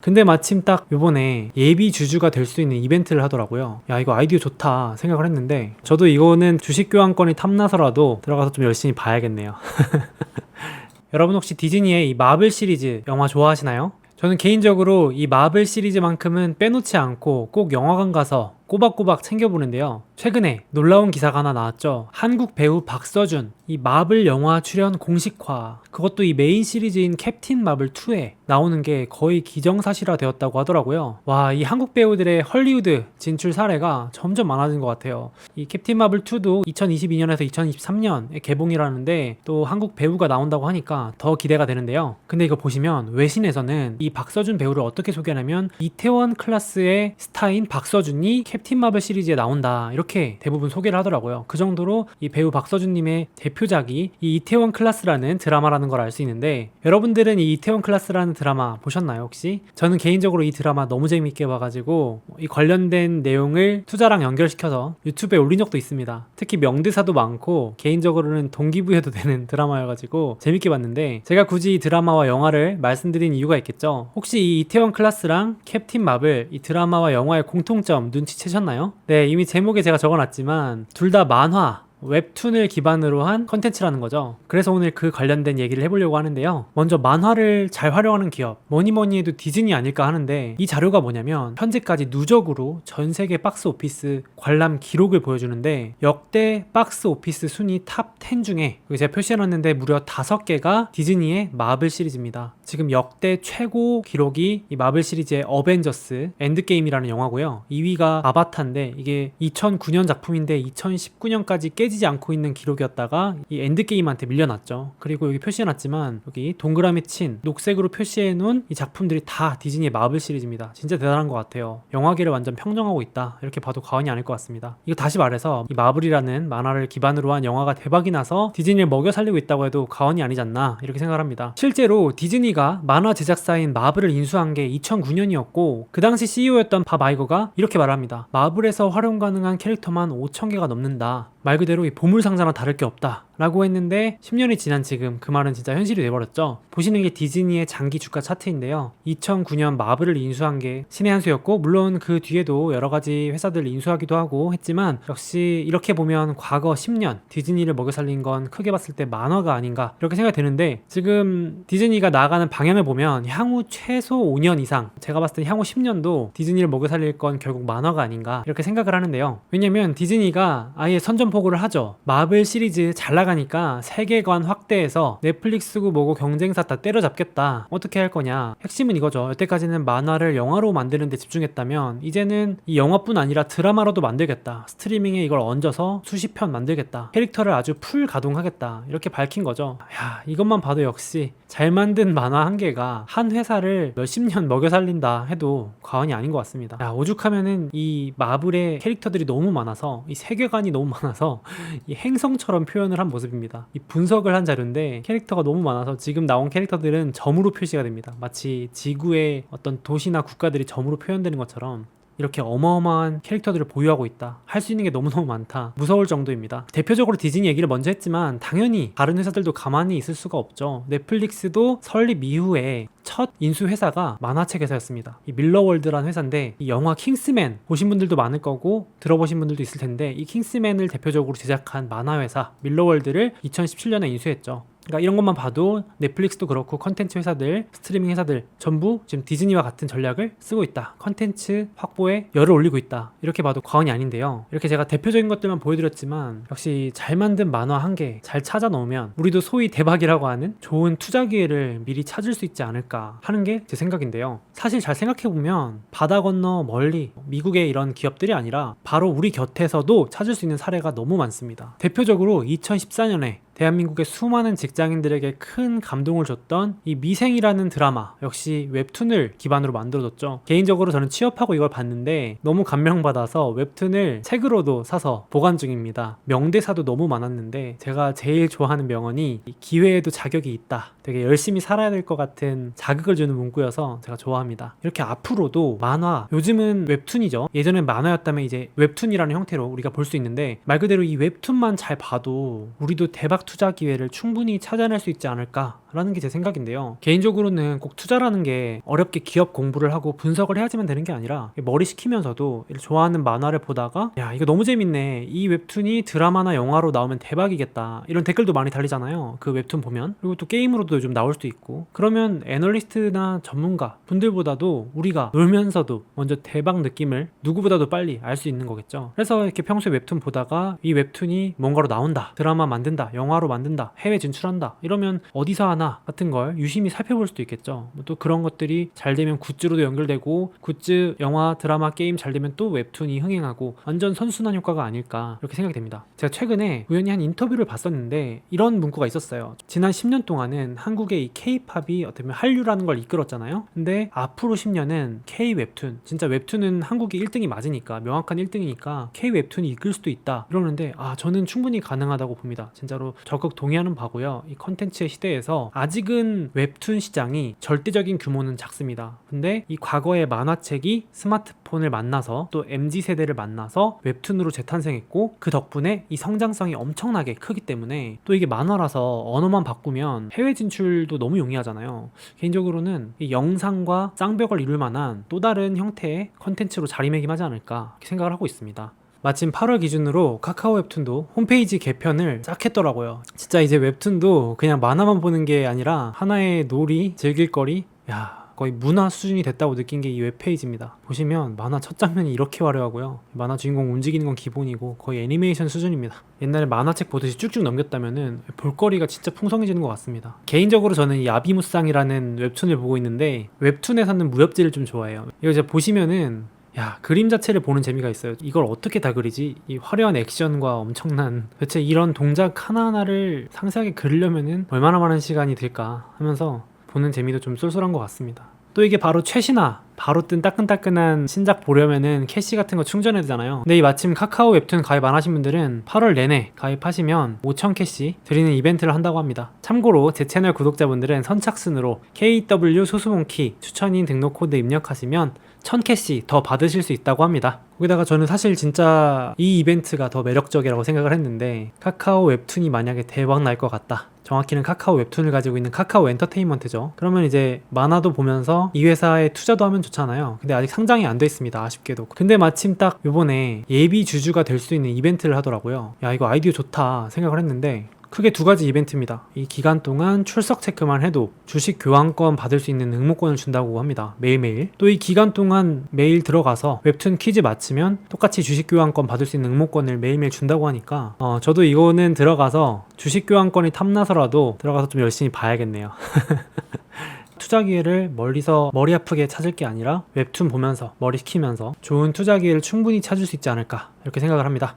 근데 마침 딱 요번에 예비 주주가 될 수 있는 이벤트를 하더라고요. 야, 이거 아이디어 좋다 생각을 했는데 저도 이거는 주식 교환권이 탐나서라도 들어가서 좀 열심히 봐야겠네요. 여러분 혹시 디즈니의 이 마블 시리즈 영화 좋아하시나요? 저는 개인적으로 이 마블 시리즈만큼은 빼놓지 않고 꼭 영화관 가서 꼬박꼬박 챙겨보는데요. 최근에 놀라운 기사가 하나 나왔죠. 한국 배우 박서준, 이 마블 영화 출연 공식화. 그것도 이 메인 시리즈인 캡틴 마블 2에 나오는 게 거의 기정사실화 되었다고 하더라고요. 와, 이 한국 배우들의 헐리우드 진출 사례가 점점 많아진 것 같아요. 이 캡틴 마블 2도 2022년에서 2023년에 개봉이라는데 또 한국 배우가 나온다고 하니까 더 기대가 되는데요. 근데 이거 보시면 외신에서는 이 박서준 배우를 어떻게 소개하냐면 이태원 클래스의 스타인 박서준이 캡틴 마블 시리즈에 나온다 이렇게 대부분 소개를 하더라고요. 그 정도로 이 배우 박서준님의 대표작이 이 이태원 클래스라는 드라마라는 걸 알 수 있는데 여러분들은 이 이태원 클래스라는 드라마 보셨나요 혹시? 저는 개인적으로 이 드라마 너무 재밌게 봐가지고 이 관련된 내용을 투자랑 연결시켜서 유튜브에 올린 적도 있습니다. 특히 명대사도 많고 개인적으로는 동기부여도 되는 드라마여가지고 재밌게 봤는데 제가 굳이 이 드라마와 영화를 말씀드린 이유가 있겠죠. 혹시 이 이태원 클래스랑 캡틴 마블 이 드라마와 영화의 공통점 눈치채 셨나요? 네 이미 제목에 제가 적어놨지만 둘 다 만화 웹툰을 기반으로 한 컨텐츠라는 거죠. 그래서 오늘 그 관련된 얘기를 해보려고 하는데요. 먼저 만화를 잘 활용하는 기업, 뭐니 뭐니 해도 디즈니 아닐까 하는데 이 자료가 뭐냐면 현재까지 누적으로 전 세계 박스 오피스 관람 기록을 보여주는데 역대 박스 오피스 순위 탑 10 중에 여기 제가 표시해놨는데 무려 5개가 디즈니의 마블 시리즈입니다. 지금 역대 최고 기록이 이 마블 시리즈의 어벤져스 엔드게임이라는 영화고요. 2위가 아바타인데 이게 2009년 작품인데 2019년까지 깨 지지 않고 있는 기록이었다가 이 엔드게임한테 밀려났죠. 그리고 여기 표시해놨지만 여기 동그라미 친 녹색으로 표시해놓은 이 작품들이 다 디즈니의 마블 시리즈입니다. 진짜 대단한 것 같아요. 영화계를 완전 평정하고 있다. 이렇게 봐도 과언이 아닐 것 같습니다. 이거 다시 말해서 이 마블이라는 만화를 기반으로 한 영화가 대박이 나서 디즈니를 먹여 살리고 있다고 해도 과언이 아니지 않나 이렇게 생각을 합니다. 실제로 디즈니가 만화 제작사인 마블을 인수한 게 2009년이었고 그 당시 CEO였던 밥 아이거가 이렇게 말합니다. 마블에서 활용 가능한 캐릭터만 5천 개가 넘는다. 말 그대로 이 보물 상자나 다를 게 없다. 라고 했는데 10년이 지난 지금 그 말은 진짜 현실이 돼버렸죠. 보시는 게 디즈니의 장기 주가 차트인데요. 2009년 마블을 인수한 게 신의 한 수였고 물론 그 뒤에도 여러 가지 회사들을 인수하기도 하고 했지만 역시 이렇게 보면 과거 10년 디즈니를 먹여 살린 건 크게 봤을 때 만화가 아닌가 이렇게 생각이 드는데 지금 디즈니가 나아가는 방향을 보면 향후 최소 5년 이상 제가 봤을 때 향후 10년도 디즈니를 먹여 살릴 건 결국 만화가 아닌가 이렇게 생각을 하는데요. 왜냐면 디즈니가 아예 선전포고를 하죠. 마블 시리즈 잘 나가 니까 세계관 확대해서 넷플릭스고 뭐고 경쟁사 다 때려잡겠다. 어떻게 할 거냐. 핵심은 이거죠. 여태까지는 만화를 영화로 만드는 데 집중했다면 이제는 이 영화뿐 아니라 드라마로도 만들겠다. 스트리밍에 이걸 얹어서 수십 편 만들겠다. 캐릭터를 아주 풀 가동하겠다. 이렇게 밝힌 거죠. 야, 이것만 봐도 역시 잘 만든 만화 한 개가 한 회사를 몇십 년 먹여 살린다 해도 과언이 아닌 것 같습니다. 야, 오죽하면은 이 마블의 캐릭터들이 너무 많아서 이 세계관이 너무 많아서 이 행성처럼 표현을 한 모습입니다. 이 분석을 한 자료인데 캐릭터가 너무 많아서 지금 나온 캐릭터들은 점으로 표시가 됩니다. 마치 지구의 어떤 도시나 국가들이 점으로 표현되는 것처럼 이렇게 어마어마한 캐릭터들을 보유하고 있다. 할 수 있는 게 너무너무 많다. 무서울 정도입니다. 대표적으로 디즈니 얘기를 먼저 했지만 당연히 다른 회사들도 가만히 있을 수가 없죠. 넷플릭스도 설립 이후에 첫 인수 회사가 만화책 회사였습니다. 이 밀러월드라는 회사인데 이 영화 킹스맨 보신 분들도 많을 거고 들어보신 분들도 있을 텐데 이 킹스맨을 대표적으로 제작한 만화 회사 밀러월드를 2017년에 인수했죠. 그러니까 이런 것만 봐도 넷플릭스도 그렇고 컨텐츠 회사들, 스트리밍 회사들 전부 지금 디즈니와 같은 전략을 쓰고 있다. 컨텐츠 확보에 열을 올리고 있다. 이렇게 봐도 과언이 아닌데요. 이렇게 제가 대표적인 것들만 보여드렸지만 역시 잘 만든 만화 한 개 잘 찾아 놓으면 우리도 소위 대박이라고 하는 좋은 투자 기회를 미리 찾을 수 있지 않을까 하는 게 제 생각인데요. 사실 잘 생각해 보면 바다 건너 멀리 미국의 이런 기업들이 아니라 바로 우리 곁에서도 찾을 수 있는 사례가 너무 많습니다. 대표적으로 2014년에 대한민국의 수많은 직장인들에게 큰 감동을 줬던 이 미생이라는 드라마 역시 웹툰을 기반으로 만들어졌죠. 개인적으로 저는 취업하고 이걸 봤는데 너무 감명받아서 웹툰을 책으로도 사서 보관 중입니다. 명대사도 너무 많았는데 제가 제일 좋아하는 명언이 이 기회에도 자격이 있다. 되게 열심히 살아야 될 것 같은 자극을 주는 문구여서 제가 좋아합니다. 이렇게 앞으로도 만화 요즘은 웹툰이죠. 예전엔 만화였다면 이제 웹툰이라는 형태로 우리가 볼 수 있는데 말 그대로 이 웹툰만 잘 봐도 우리도 대박 투자 기회를 충분히 찾아낼 수 있지 않을까 라는 게 제 생각인데요. 개인적으로는 꼭 투자라는 게 어렵게 기업 공부를 하고 분석을 해야지만 되는 게 아니라 머리 식히면서도 좋아하는 만화를 보다가 야 이거 너무 재밌네. 이 웹툰이 드라마나 영화로 나오면 대박이겠다. 이런 댓글도 많이 달리잖아요. 그 웹툰 보면. 그리고 또 게임으로도 요즘 나올 수도 있고. 그러면 애널리스트나 전문가 분들보다도 우리가 놀면서도 먼저 대박 느낌을 누구보다도 빨리 알 수 있는 거겠죠. 그래서 이렇게 평소에 웹툰 보다가 이 웹툰이 뭔가로 나온다. 드라마 만든다. 영화로 만든다. 해외 진출한다. 이러면 어디서 하나 같은 걸 유심히 살펴볼 수도 있겠죠. 뭐또 그런 것들이 잘 되면 굿즈로도 연결되고 굿즈 영화 드라마 게임 잘 되면 또 웹툰이 흥행하고 완전 선순환 효과가 아닐까 이렇게 생각이 됩니다. 제가 최근에 우연히 한 인터뷰를 봤었는데 이런 문구가 있었어요. 지난 10년 동안은 한국의 이 K-팝이 어떻게 보면 한류라는 걸 이끌었잖아요. 근데 앞으로 10년은 K-웹툰 진짜 웹툰은 한국이 1등이 맞으니까 명확한 1등이니까 K-웹툰이 이끌 수도 있다 이러는데 아 저는 충분히 가능하다고 봅니다. 진짜로 적극 동의하는 바고요. 이 컨텐츠의 시대에서 아직은 웹툰 시장이 절대적인 규모는 작습니다 근데 이 과거의 만화책이 스마트폰을 만나서 또 MZ 세대를 만나서 웹툰으로 재탄생했고 그 덕분에 이 성장성이 엄청나게 크기 때문에 또 이게 만화라서 언어만 바꾸면 해외 진출도 너무 용이하잖아요. 개인적으로는 이 영상과 쌍벽을 이룰 만한 또 다른 형태의 컨텐츠로 자리매김하지 않을까 생각을 하고 있습니다. 마침 8월 기준으로 카카오 웹툰도 홈페이지 개편을 쫙 했더라고요. 진짜 이제 웹툰도 그냥 만화만 보는 게 아니라 하나의 놀이, 즐길거리, 야 거의 문화 수준이 됐다고 느낀 게 이 웹페이지입니다. 보시면 만화 첫 장면이 이렇게 화려하고요. 만화 주인공 움직이는 건 기본이고 거의 애니메이션 수준입니다. 옛날에 만화책 보듯이 쭉쭉 넘겼다면은 볼거리가 진짜 풍성해지는 것 같습니다. 개인적으로 저는 이 아비무쌍이라는 웹툰을 보고 있는데 웹툰에서는 무협지를 좀 좋아해요. 이거 이제 보시면은 야 그림 자체를 보는 재미가 있어요. 이걸 어떻게 다 그리지? 이 화려한 액션과 엄청난 대체 이런 동작 하나하나를 상세하게 그리려면은 얼마나 많은 시간이 들까 하면서 보는 재미도 좀 쏠쏠한 것 같습니다. 또 이게 바로 최신화 바로 뜬 따끈따끈한 신작 보려면은 캐시 같은 거 충전해야 되잖아요. 근데 이 마침 카카오 웹툰 가입 안 하신 분들은 8월 내내 가입하시면 5,000 캐시 드리는 이벤트를 한다고 합니다. 참고로 제 채널 구독자분들은 선착순으로 KW 소수몽키 추천인 등록 코드 입력하시면 1000캐시 더 받으실 수 있다고 합니다. 거기다가 저는 사실 진짜 이 이벤트가 더 매력적이라고 생각을 했는데 카카오 웹툰이 만약에 대박 날 것 같다. 정확히는 카카오 웹툰을 가지고 있는 카카오 엔터테인먼트죠. 그러면 이제 만화도 보면서 이 회사에 투자도 하면 좋잖아요. 근데 아직 상장이 안 돼 있습니다. 아쉽게도. 근데 마침 딱 요번에 예비 주주가 될 수 있는 이벤트를 하더라고요. 야, 이거 아이디어 좋다 생각을 했는데 크게 두 가지 이벤트입니다. 이 기간 동안 출석 체크만 해도 주식 교환권 받을 수 있는 응모권을 준다고 합니다. 매일매일. 또 이 기간 동안 매일 들어가서 웹툰 퀴즈 맞히면 똑같이 주식 교환권 받을 수 있는 응모권을 매일매일 준다고 하니까 어, 저도 이거는 들어가서 주식 교환권이 탐나서라도 들어가서 좀 열심히 봐야겠네요. 투자 기회를 멀리서 머리 아프게 찾을 게 아니라 웹툰 보면서 머리 식히면서 좋은 투자 기회를 충분히 찾을 수 있지 않을까 이렇게 생각을 합니다.